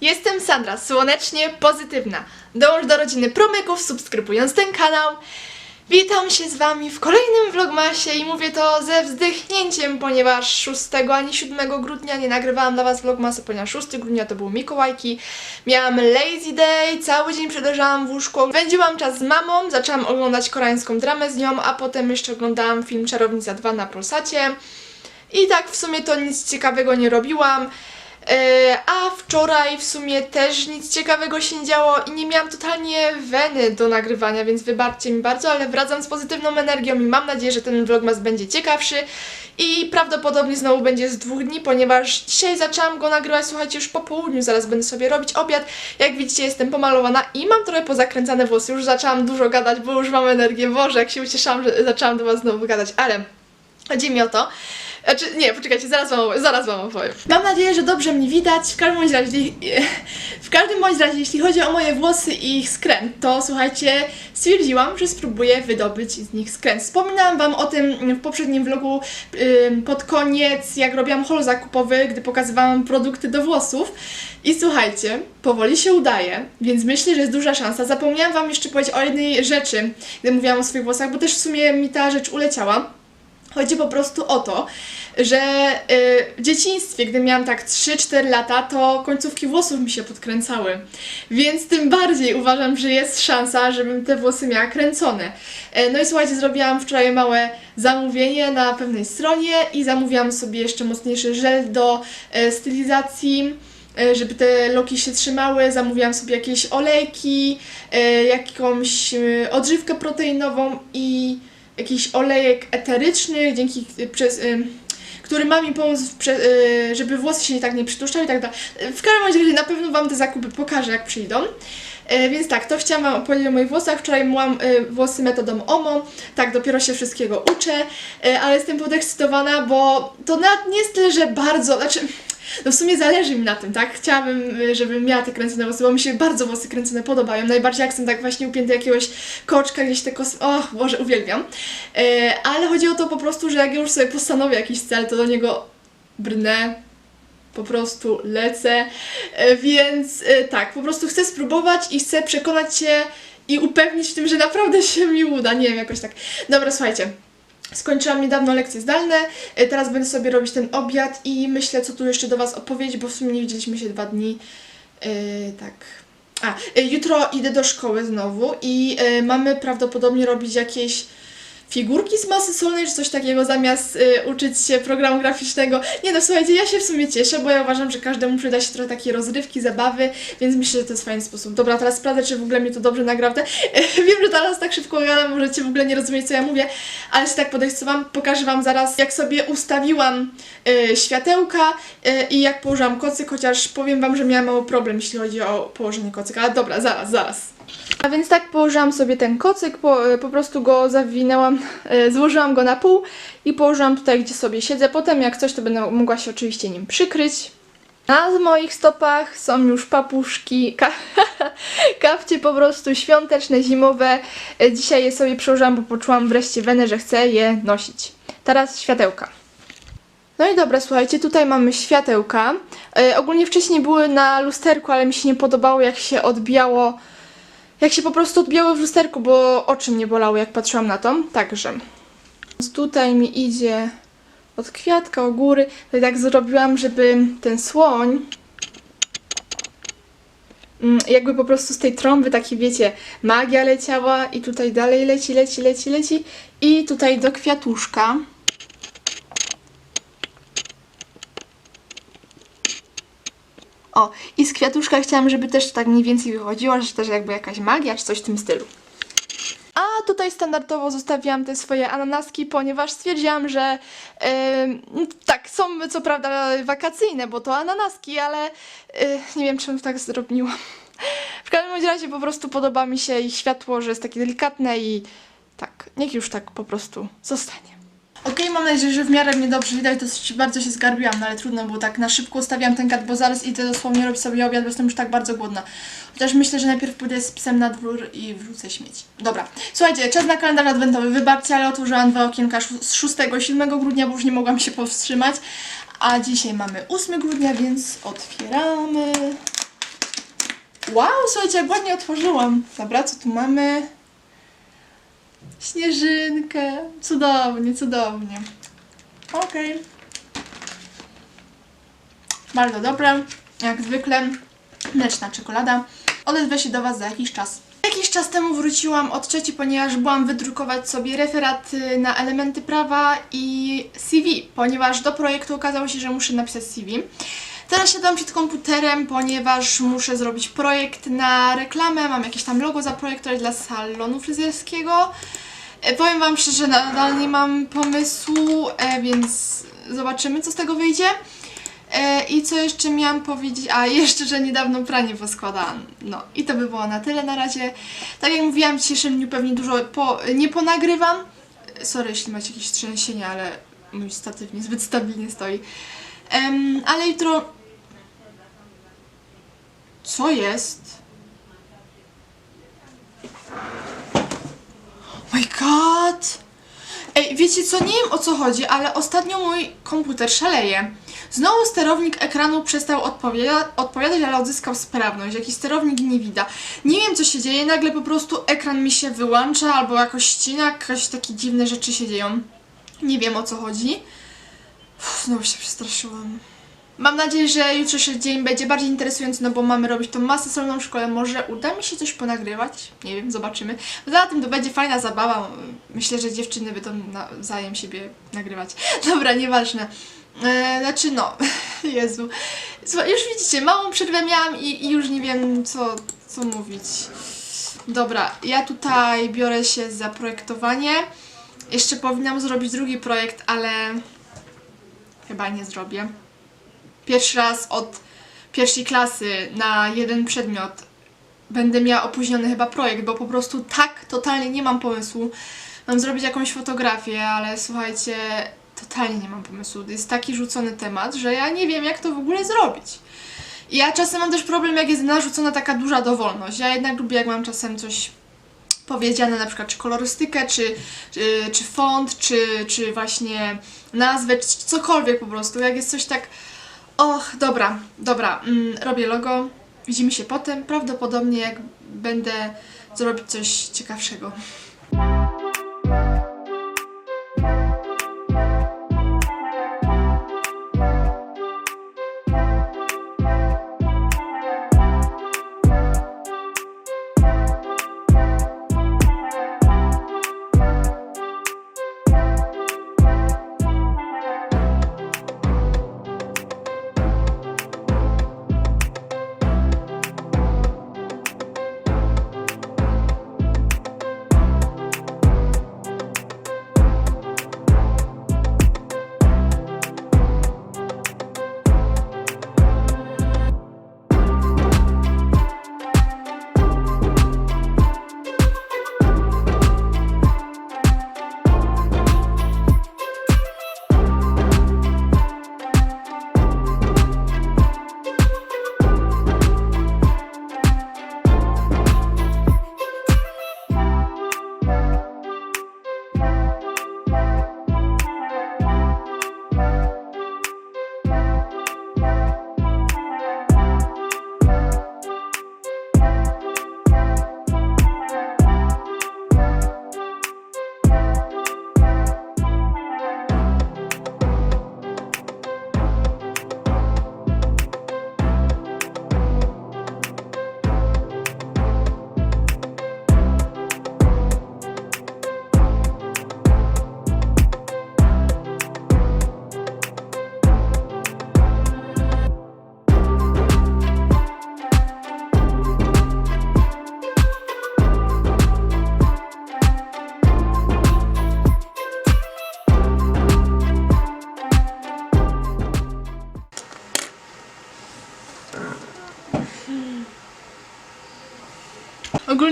Jestem Sandra, słonecznie pozytywna. Dołącz do rodziny promyków, subskrybując ten kanał. Witam się z Wami w kolejnym vlogmasie i mówię to ze wzdychnięciem, ponieważ 6 ani 7 grudnia nie nagrywałam dla Was vlogmasa, ponieważ 6 grudnia to był Mikołajki. Miałam lazy day, cały dzień przedłużałam w łóżku. Spędziłam czas z mamą, zaczęłam oglądać koreańską dramę z nią, a potem jeszcze oglądałam film Czarownica 2 na Polsacie. I tak w sumie to nic ciekawego nie robiłam. E, A wczoraj w sumie też nic ciekawego się nie działo i nie miałam totalnie weny do nagrywania, więc wybaczcie mi bardzo, ale wracam z pozytywną energią i mam nadzieję, że ten vlogmas będzie ciekawszy i prawdopodobnie znowu będzie z dwóch dni, ponieważ dzisiaj zaczęłam go nagrywać, słuchajcie, już po południu, zaraz będę sobie robić obiad. Jak widzicie, jestem pomalowana i mam trochę pozakręcane włosy, już zaczęłam dużo gadać, bo już mam energię, Boże, jak się ucieszałam, że zaczęłam do Was znowu gadać, ale chodzi mi o to, znaczy, nie, poczekajcie, zaraz wam, zaraz wam opowiem. Mam nadzieję, że dobrze mnie widać. W każdym bądź razie, w każdym bądź razie, jeśli chodzi o moje włosy i ich skręt, to słuchajcie, stwierdziłam, że spróbuję wydobyć z nich skręt. Wspominałam wam o tym w poprzednim vlogu pod koniec, jak robiłam haul zakupowy, gdy pokazywałam produkty do włosów. I słuchajcie, powoli się udaje, więc myślę, że jest duża szansa. Zapomniałam wam jeszcze powiedzieć o jednej rzeczy, gdy mówiłam o swoich włosach, bo też w sumie mi ta rzecz uleciała. Chodzi po prostu o to, że y, w dzieciństwie, gdy miałam tak 3-4 lata, to końcówki włosów mi się podkręcały. Więc tym bardziej uważam, że jest szansa, żebym te włosy miała kręcone. E, no i słuchajcie, zrobiłam wczoraj małe zamówienie na pewnej stronie i zamówiłam sobie jeszcze mocniejszy żel do e, stylizacji e, żeby te loki się trzymały, zamówiłam sobie jakieś olejki, jakąś odżywkę proteinową i jakiś olejek eteryczny, dzięki przez, ym, który ma mi pomóc, y, żeby włosy się tak nie przytłuszczały i tak dalej. W każdym razie na pewno Wam te zakupy pokażę, jak przyjdą. E, więc tak, to chciałam Wam opowiedzieć o moich włosach. Wczoraj myłam y, włosy metodą OMO. Tak, dopiero się wszystkiego uczę, e, ale jestem podekscytowana, bo to nawet nie jest tyle, że bardzo, znaczy... No w sumie zależy mi na tym, tak? Chciałabym, y, żebym miała te kręcone włosy, bo mi się bardzo włosy kręcone podobają. Najbardziej jak są tak właśnie upięte jakiegoś koczka, gdzieś te kos... Och, Boże, uwielbiam. E, ale chodzi o to po prostu, że jak już sobie postanowię jakiś cel, to do niego brnę, po prostu lecę. E, więc tak, po prostu chcę spróbować i chcę przekonać się i upewnić w tym, że naprawdę się mi uda. Nie wiem, jakoś tak. Dobra, słuchajcie. Skończyłam niedawno lekcje zdalne, e, teraz będę sobie robić ten obiad i myślę, co tu jeszcze do Was opowiedzieć, bo w sumie nie widzieliśmy się dwa dni. E, tak. A, e, jutro idę do szkoły znowu i e, mamy prawdopodobnie robić jakieś figurki z masy solnej, czy coś takiego, zamiast y, uczyć się programu graficznego. Nie no, słuchajcie, ja się w sumie cieszę, bo ja uważam, że każdemu przyda się trochę takiej rozrywki, zabawy, więc myślę, że to jest fajny sposób. Dobra, teraz sprawdzę, czy w ogóle mi to dobrze naprawdę. Wiem, że teraz tak szybko gadam, możecie w ogóle nie rozumieć, co ja mówię, ale się tak podekscytowałam. Pokażę Wam zaraz, jak sobie ustawiłam y, światełka y, i jak położyłam kocyk, chociaż powiem Wam, że miałam mały problem, jeśli chodzi o położenie kocyka, ale dobra, zaraz, zaraz. A więc tak położyłam sobie ten kocyk, po, po prostu go zawinęłam, e, złożyłam go na pół i położyłam tutaj, gdzie sobie siedzę. Potem jak coś, to będę mogła się oczywiście nim przykryć. Na moich stopach są już papuszki, ka po prostu świąteczne, zimowe. E, Dzisiaj je sobie przełożyłam, bo poczułam wreszcie wenę, że chcę je nosić. Teraz światełka. No i dobra, słuchajcie, tutaj mamy światełka. E, ogólnie wcześniej były na lusterku, ale mi się nie podobało, jak się odbijało jak się po prostu odbijały w lusterku, bo oczy mnie bolały, jak patrzyłam na to. Także. Więc Tutaj mi idzie od kwiatka, o góry. To tak zrobiłam, żeby ten słoń mm, jakby po prostu z tej trąby takie wiecie, magia leciała i tutaj dalej leci, leci, leci, leci i tutaj do kwiatuszka. O, i z kwiatuszka chciałam, żeby też tak mniej więcej wychodziło, że też jakby jakaś magia czy coś w tym stylu. A tutaj standardowo zostawiłam te swoje ananaski, ponieważ stwierdziłam, że em, tak, są co prawda wakacyjne, bo to ananaski, ale y, nie wiem, czemu tak zrobiłam. W każdym razie po prostu podoba mi się ich światło, że jest takie delikatne i tak, niech już tak po prostu zostanie. Okej, mam nadzieję, że w miarę mnie dobrze widać, dosyć bardzo się zgarbiłam, no ale trudno, bo tak na szybko ustawiam ten kat, bo zaraz idę dosłownie robić sobie obiad, bo jestem już tak bardzo głodna. Chociaż myślę, że najpierw pójdę z psem na dwór i wrzucę śmieci. Dobra, słuchajcie, czas na kalendarz adwentowy, wybaczcie, ale otworzyłam dwa okienka z 6 i 7 grudnia, bo już nie mogłam się powstrzymać. A dzisiaj mamy 8 grudnia, więc otwieramy. Wow, słuchajcie, jak ładnie otworzyłam. Dobra, co tu mamy? Śnieżynkę. Cudownie, cudownie. Okej. Bardzo dobre. Jak zwykle. Mleczna czekolada. Odezwę się do Was za jakiś czas. Jakiś czas temu wróciłam od trzeci, ponieważ byłam wydrukować sobie referat y, na elementy prawa i CV, ponieważ do projektu okazało się, że muszę napisać CV. Teraz siadam przed komputerem, ponieważ muszę zrobić projekt na reklamę. Mam jakieś tam logo zaprojektować dla salonu fryzjerskiego. E, Powiem Wam szczerze, nadal nie mam pomysłu, e, więc zobaczymy, co z tego wyjdzie. E, I co jeszcze miałam powiedzieć? A, jeszcze, że niedawno pranie poskładałam. No i to by było na tyle na razie. Tak jak mówiłam, w dzisiejszym dniu pewnie dużo po, nie ponagrywam. Sorry, jeśli macie jakieś trzęsienie, ale mój statyw niezbyt stabilnie stoi. Em, ale jutro... Co jest? Oh my god! Ej, wiecie co, nie wiem o co chodzi, ale ostatnio mój komputer szaleje. Znowu sterownik ekranu przestał odpowiada odpowiadać, ale odzyskał sprawność. Jakiś sterownik nie widać. Nie wiem co się dzieje, nagle po prostu ekran mi się wyłącza albo jakoś ścina, jakieś takie dziwne rzeczy się dzieją. Nie wiem o co chodzi. Uff, znowu się przestraszyłam. Mam nadzieję, że jutrzejszy dzień będzie bardziej interesujący, no bo mamy robić tą masę solną w szkole. Może uda mi się coś ponagrywać? Nie wiem, zobaczymy. Poza tym to będzie fajna zabawa. Myślę, że dziewczyny to nawzajem siebie nagrywać. Dobra, nieważne. E, znaczy no, Jezu. Słuchaj, już widzicie, małą przerwę miałam i, i już nie wiem co, co mówić. Dobra, ja tutaj biorę się za projektowanie. Jeszcze powinnam zrobić drugi projekt, ale chyba nie zrobię. Pierwszy raz od pierwszej klasy na jeden przedmiot będę miała opóźniony chyba projekt, bo po prostu tak totalnie nie mam pomysłu. Mam zrobić jakąś fotografię, ale słuchajcie, totalnie nie mam pomysłu. Jest taki rzucony temat, że ja nie wiem, jak to w ogóle zrobić. I ja czasem mam też problem, jak jest narzucona taka duża dowolność. Ja jednak lubię, jak mam czasem coś powiedziane, na przykład czy kolorystykę, czy, czy, czy font, czy, czy właśnie nazwę, czy cokolwiek po prostu. Jak jest coś tak. Och, dobra, dobra, mm, robię logo. Widzimy się potem. Prawdopodobnie jak będę zrobić coś ciekawszego.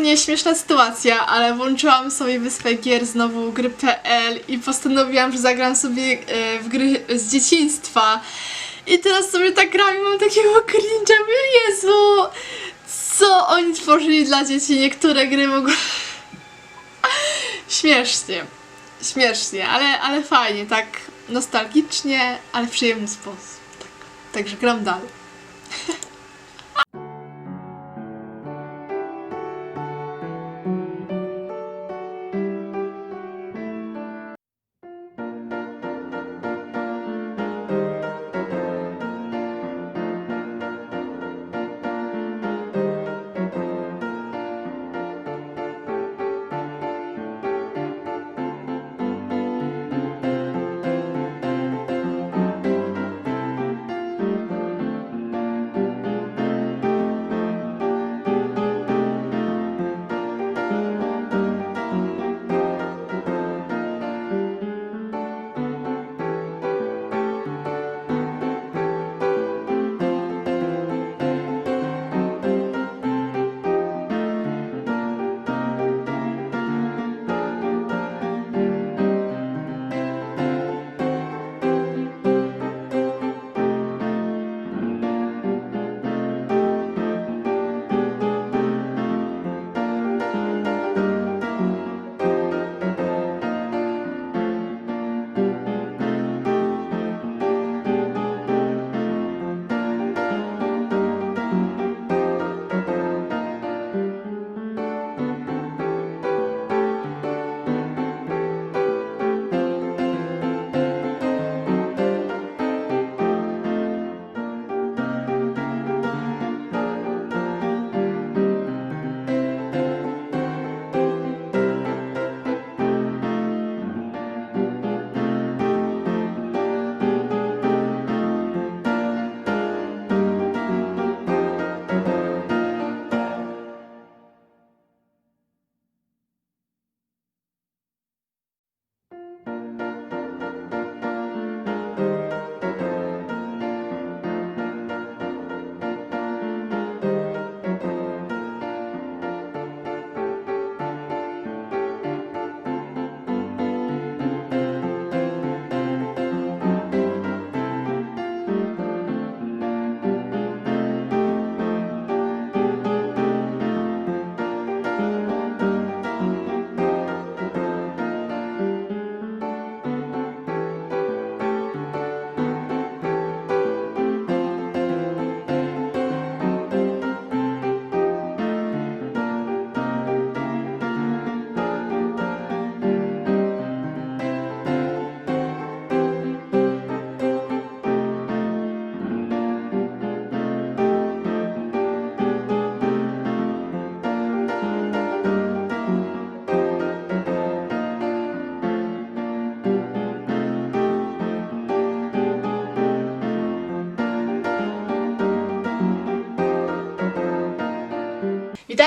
Ogólnie śmieszna sytuacja, ale włączyłam sobie wyspę gier znowu gry.pl i postanowiłam, że zagram sobie e, w gry z dzieciństwa. I teraz sobie tak gram i mam takiego cringe'a, mówię, Jezu! Co oni tworzyli dla dzieci? Niektóre gry w ogóle... Śmiesznie. Śmiesznie, ale, ale fajnie, tak nostalgicznie, ale w przyjemny sposób. Tak. Także gram dalej.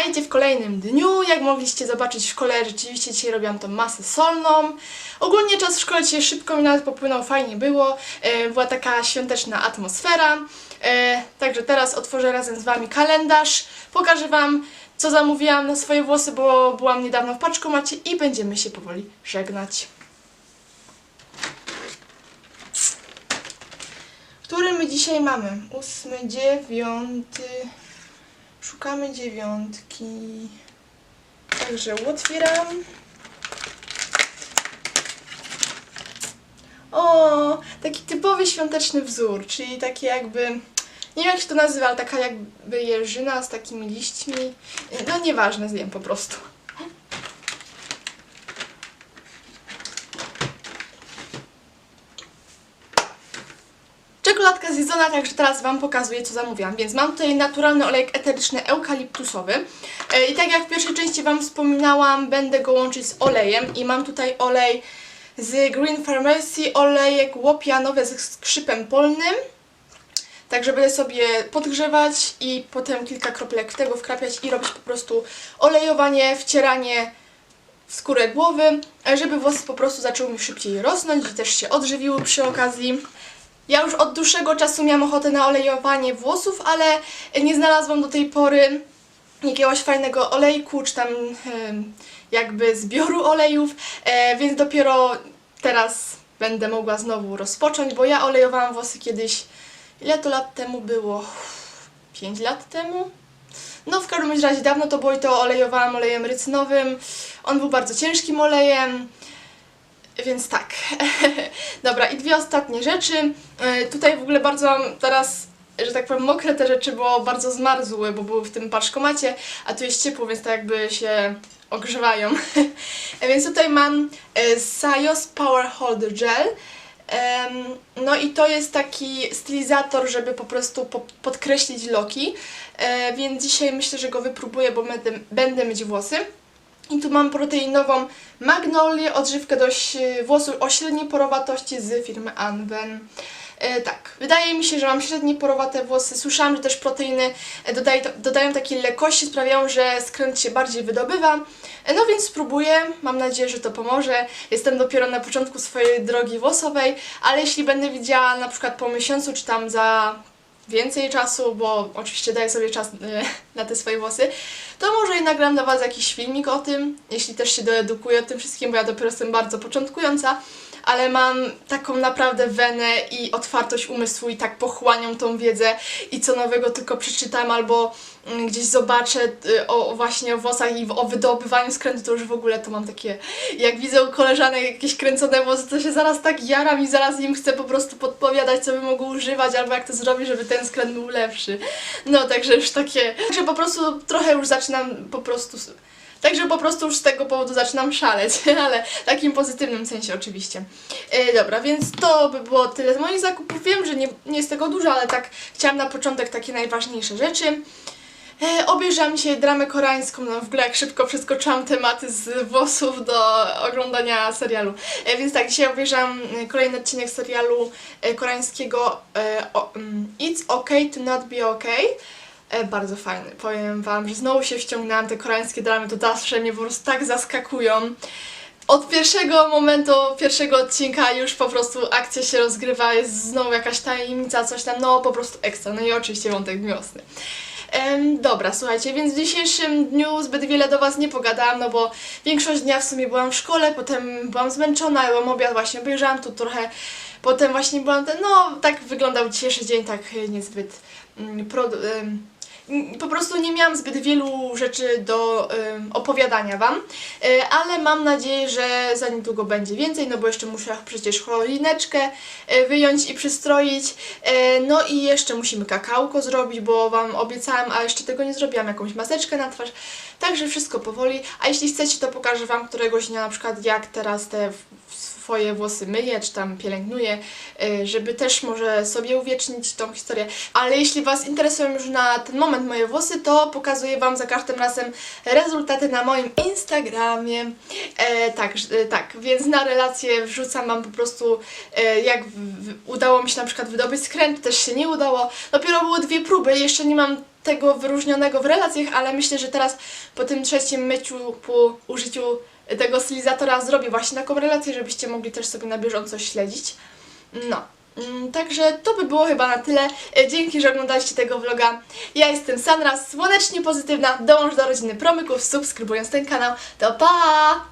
Witajcie w kolejnym dniu. Jak mogliście zobaczyć w szkole, rzeczywiście dzisiaj robiłam tą masę solną. Ogólnie czas w szkole dzisiaj szybko mi nawet popłynął, fajnie było. E, była taka świąteczna atmosfera. E, także teraz otworzę razem z Wami kalendarz. Pokażę Wam, co zamówiłam na swoje włosy, bo byłam niedawno w paczkomacie i będziemy się powoli żegnać. Który my dzisiaj mamy? Ósmy, dziewiąty. Szukamy dziewiątki. Także otwieram. O, taki typowy świąteczny wzór, czyli taki jakby. Nie wiem jak się to nazywa, ale taka jakby jeżyna z takimi liśćmi. No nieważne, zjem po prostu. Zjedzona, także teraz Wam pokazuję, co zamówiłam. Więc mam tutaj naturalny olejek eteryczny eukaliptusowy. E, I tak jak w pierwszej części Wam wspominałam, będę go łączyć z olejem. I mam tutaj olej z Green Pharmacy, olejek łopianowy ze skrzypem polnym. Także będę sobie podgrzewać i potem kilka kropelek tego wkrapiać i robić po prostu olejowanie, wcieranie w skórę głowy, e, żeby włosy po prostu zaczęły mi szybciej rosnąć i też się odżywiły przy okazji. Ja już od dłuższego czasu miałam ochotę na olejowanie włosów, ale nie znalazłam do tej pory jakiegoś fajnego olejku, czy tam jakby zbioru olejów, e, więc dopiero teraz będę mogła znowu rozpocząć, bo ja olejowałam włosy kiedyś, ile to lat temu było? 5 lat temu? No w każdym razie dawno to było i to olejowałam olejem rycynowym. On był bardzo ciężkim olejem. Więc tak. Dobra, i dwie ostatnie rzeczy. E, Tutaj w ogóle bardzo mam teraz, że tak powiem, mokre te rzeczy, bo bardzo zmarzły, bo były w tym paczkomacie, a tu jest ciepło, więc tak jakby się ogrzewają. E, więc tutaj mam e, Sayos Power Hold Gel. No i to jest taki stylizator, żeby po prostu po podkreślić loki, więc dzisiaj myślę, że go wypróbuję, bo będę, będę myć włosy. I tu mam proteinową magnolię, odżywkę do włosów o średniej porowatości z firmy Anwen. E, tak, wydaje mi się, że mam średnie porowate włosy. Słyszałam, że też proteiny e, dodaj, dodają takiej lekkości, sprawiają, że skręt się bardziej wydobywa. E, no więc spróbuję, mam nadzieję, że to pomoże. Jestem dopiero na początku swojej drogi włosowej, ale jeśli będę widziała na przykład po miesiącu, czy tam za więcej czasu, bo oczywiście daję sobie czas e, na te swoje włosy, to może i nagram dla Was jakiś filmik o tym, jeśli też się doedukuję o tym wszystkim, bo ja dopiero jestem bardzo początkująca, ale mam taką naprawdę wenę i otwartość umysłu i tak pochłaniam tą wiedzę i co nowego tylko przeczytam albo mm, gdzieś zobaczę y, o, właśnie o włosach i o wydobywaniu skrętu, to już w ogóle to mam takie, jak widzę u koleżanek jakieś kręcone włosy, to się zaraz tak jaram i zaraz im chcę po prostu podpowiadać, co by mogły używać albo jak to zrobić, żeby ten skręt był lepszy. No, także już takie, także po prostu trochę już zaczynam po prostu Także po prostu już z tego powodu zaczynam szaleć, ale w takim pozytywnym sensie oczywiście. E, dobra, więc to by było tyle z moich zakupów. Wiem, że nie, nie jest tego dużo, ale tak chciałam na początek takie najważniejsze rzeczy. E, obejrzałam dzisiaj dramę koreańską, no w ogóle jak szybko przeskoczyłam tematy z włosów do oglądania serialu. E, więc tak, dzisiaj obejrzałam e, kolejny odcinek serialu e, koreańskiego e, o, mm, It's Okay to Not Be Okay. E, bardzo fajny. Powiem Wam, że znowu się wciągnęłam. Te koreańskie dramy to zawsze mnie po prostu tak zaskakują. Od pierwszego momentu, pierwszego odcinka już po prostu akcja się rozgrywa, jest znowu jakaś tajemnica, coś tam, no po prostu ekstra. No i oczywiście wątek miłosny. Em, dobra, słuchajcie, więc w dzisiejszym dniu zbyt wiele do Was nie pogadałam, no bo większość dnia w sumie byłam w szkole, potem byłam zmęczona, jadłam obiad, właśnie obejrzałam tu trochę, potem właśnie byłam no tak wyglądał dzisiejszy dzień, tak niezbyt mm, Mm, po prostu nie miałam zbyt wielu rzeczy do opowiadania Wam, y, ale mam nadzieję, że za niedługo będzie więcej, no bo jeszcze muszę przecież choineczkę y, wyjąć i przystroić, y, no i jeszcze musimy kakałko zrobić, bo Wam obiecałam, a jeszcze tego nie zrobiłam, jakąś maseczkę na twarz, także wszystko powoli, a jeśli chcecie, to pokażę Wam któregoś dnia na przykład jak teraz te w- swoje włosy myję, czy tam pielęgnuję, y, żeby też może sobie uwiecznić tą historię. Ale jeśli Was interesują już na ten moment moje włosy, to pokazuję Wam za każdym razem rezultaty na moim Instagramie. E, tak, e, tak, więc na relacje wrzucam Wam po prostu e, jak udało mi się na przykład wydobyć skręt, też się nie udało. Dopiero były dwie próby, jeszcze nie mam tego wyróżnionego w relacjach, ale myślę, że teraz po tym trzecim myciu, po użyciu tego stylizatora zrobię właśnie taką relację, żebyście mogli też sobie na bieżąco śledzić. No. Mm, Także to by było chyba na tyle. E, Dzięki, że oglądaliście tego vloga. Ja jestem Sandra, słonecznie pozytywna. Dołącz do rodziny promyków, subskrybując ten kanał. To pa!